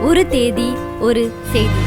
ஒரு தேதி ஒரு செய்தி.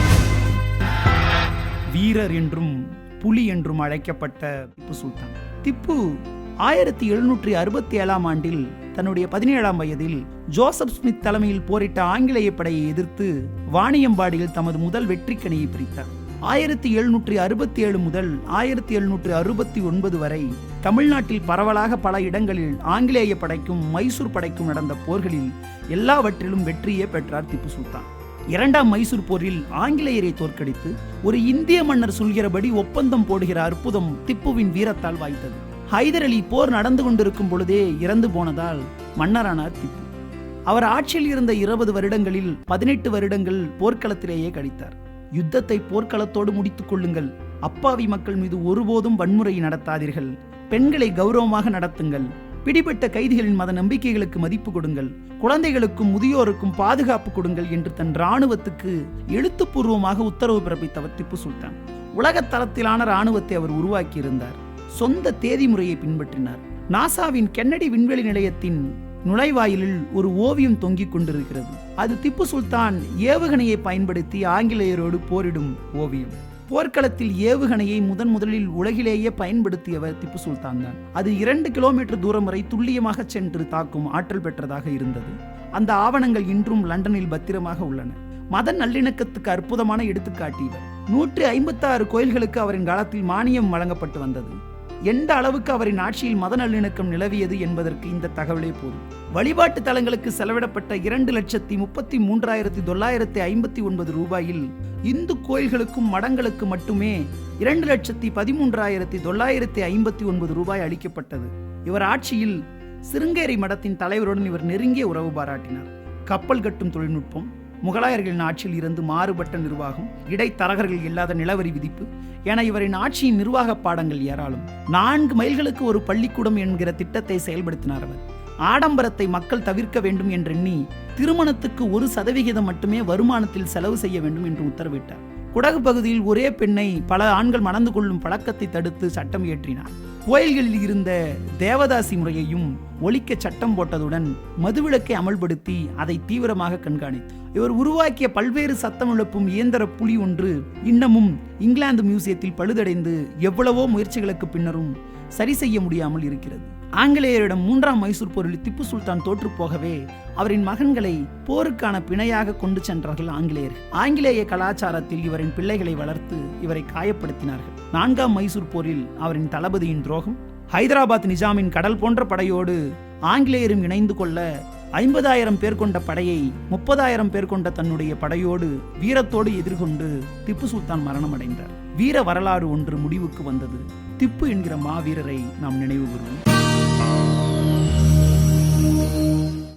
வீரர் என்றும் புலி என்றும் அழைக்கப்பட்ட திப்பு சுல்தான். திப்பு ஆயிரத்தி எழுநூற்றி அறுபத்தி ஏழாம் ஆண்டில் தன்னுடைய பதினேழாம் வயதில் ஜோசப் ஸ்மித் தலைமையில் போரிட்ட ஆங்கிலேய படையை எதிர்த்து வாணியம்பாடியில் தமது முதல் வெற்றிக்கணியை பிரித்தார். ஆயிரத்தி எழுநூற்றி அறுபத்தி ஏழு முதல் ஆயிரத்தி எழுநூற்றி அறுபத்தி ஒன்பது வரை தமிழ்நாட்டில் பரவலாக பல இடங்களில் ஆங்கிலேய படைக்கும் மைசூர் படைக்கும் நடந்த போர்களில் எல்லாவற்றிலும் வெற்றியே பெற்றார் திப்பு சுல்தான். இரண்டாம் மைசூர் போரில் ஆங்கிலேயரை தோற்கடித்து ஒரு இந்திய மன்னர் சொல்கிறபடி ஒப்பந்தம் போடுகிற அற்புதம் திப்புவின் வீரத்தால் வாய்த்தது. ஹைதர் அலி போர் நடந்து கொண்டிருக்கும் பொழுதே இறந்து போனதால் மன்னரானார் திப்பு. அவர் ஆட்சியில் இருந்த இருபது வருடங்களில் பதினெட்டு வருடங்கள் போர்க்களத்திலேயே கழித்தார். யுத்தத்தை போர்க்களத்தோடு முடித்துக் கொள்ளுங்கள். அப்பாவி மக்கள் மீது ஒருபோதும் வன்முறை நடத்தாதீர்கள். பெண்களை கௌரவமாக நடத்துங்கள். பிடிபட்ட கைதிகளின் மத நம்பிக்கைகளுக்கு மதிப்பு கொடுங்கள். குழந்தைகளுக்கும் முதியோருக்கும் பாதுகாப்பு கொடுங்கள் என்று தன் ராணுவத்துக்கு எழுத்துப்பூர்வமாக உத்தரவு பிறப்பித்தவர் திப்பு சுல்தான். உலகத் தரத்திலான ராணுவத்தை அவர் உருவாக்கியிருந்தார். சொந்த தேதி முறையை பின்பற்றினார். நாசாவின் கென்னடி விண்வெளி நிலையத்தின் நுழைவாயிலில் ஒரு ஓவியம் தொங்கிக் கொண்டிருக்கிறது. அது திப்பு சுல்தான் ஏவுகணையை பயன்படுத்தி ஆங்கிலேயரோடு போரிடும் ஓவியம். போர்க்களத்தில் ஏவுகணையை முதன் முதலில் உலகிலேயே பயன்படுத்தியவர் திப்பு சுல்தான் தான். அது இரண்டு கிலோமீட்டர் தூரம் வரை துல்லியமாக சென்று தாக்கும் ஆற்றல் பெற்றதாக இருந்தது. அந்த ஆவணங்கள் இன்றும் லண்டனில் பத்திரமாக உள்ளன. மத நல்லிணக்கத்துக்கு அற்புதமான எடுத்துக்காட்டு இவர். நூற்றி ஐம்பத்தாறு கோயில்களுக்கு அவரின் காலத்தில் மானியம் வழங்கப்பட்டு வந்தது. எந்த அளவுக்கு அவரின் ஆட்சியில் மத நல்லிணக்கம் நிலவியது என்பதற்கு இந்த தகவலே போதும். வழிபாட்டு தலங்களுக்கு செலவிடப்பட்ட இரண்டு லட்சத்தி முப்பத்தி மூன்றாயிரத்தி தொள்ளாயிரத்தி ஐம்பத்தி ஒன்பது ரூபாயில் இந்து கோயில்களுக்கும் மடங்களுக்கு மட்டுமே இரண்டு லட்சத்தி பதிமூன்றாயிரத்தி தொள்ளாயிரத்தி ஐம்பத்தி ஒன்பது ரூபாய் அளிக்கப்பட்டது. இவர் ஆட்சியில் சிருங்கேரி மடத்தின் தலைவருடன் இவர் நெருங்கிய உறவு பாராட்டினார். கப்பல் கட்டும் தொழில்நுட்பம் முகலாயர்களின் ஆட்சியில் இருந்து மாறுபட்ட நிர்வாகம் இடைத்தரகர்கள் இல்லாத நிலவரி விதிப்பு என இவரின் ஆட்சியின் நிர்வாக பாடங்கள் ஏராளம். நான்கு மைல்களுக்கு ஒரு பள்ளிக்கூடம் என்கிற திட்டத்தை செயல்படுத்தினார் அவர். ஆடம்பரத்தை மக்கள் தவிர்க்க வேண்டும் என்றெண்ணி திருமணத்துக்கு ஒரு சதவிகிதம் மட்டுமே வருமானத்தில் செலவு செய்ய வேண்டும் என்று உத்தரவிட்டார். குடகு பகுதியில் ஒரே பெண்ணை பல ஆண்கள் மணந்து கொள்ளும் பழக்கத்தை தடுத்து சட்டம் இயற்றினார். கோயில்களில் இருந்த தேவதாசி முறையையும் ஒழிக்க சட்டம் போட்டதுடன் மதுவிலக்கை அமல்படுத்தி அதை தீவிரமாக கண்காணித்தார். இவர் உருவாக்கிய பல்வேறு சத்தம் எழுப்பும் இயந்திர புலி ஒன்று இன்னமும் இங்கிலாந்து மியூசியத்தில் பழுதடைந்து எவ்வளவோ முயற்சிகளுக்கு பின்னரும் சரி செய்ய முடியாமல் இருக்கிறது. ஆங்கிலேயரிடம் மூன்றாம் மைசூர் போரில் திப்பு சுல்தான் தோற்று போகவே அவரின் மகன்களை போருக்கான பிணையாக கொண்டு சென்றார்கள் ஆங்கிலேயர் ஆங்கிலேய கலாச்சாரத்தில் இவரின் பிள்ளைகளை வளர்த்து இவரை காயப்படுத்தினார்கள். நான்காம் மைசூர் போரில் அவரின் தளபதியின் துரோகம் ஹைதராபாத் நிஜாமின் கடல் போன்ற படையோடு ஆங்கிலேயரும் இணைந்து கொள்ள ஐம்பதாயிரம் பேர் கொண்ட படையை முப்பதாயிரம் பேர் கொண்ட தன்னுடைய படையோடு வீரத்தோடு எதிர்கொண்டு திப்பு சுல்தான் மரணமடைந்தார். வீர வரலாறு ஒன்று முடிவுக்கு வந்தது. திப்பு என்கிற மாவீரரை நாம் நினைவு கூறுவோம்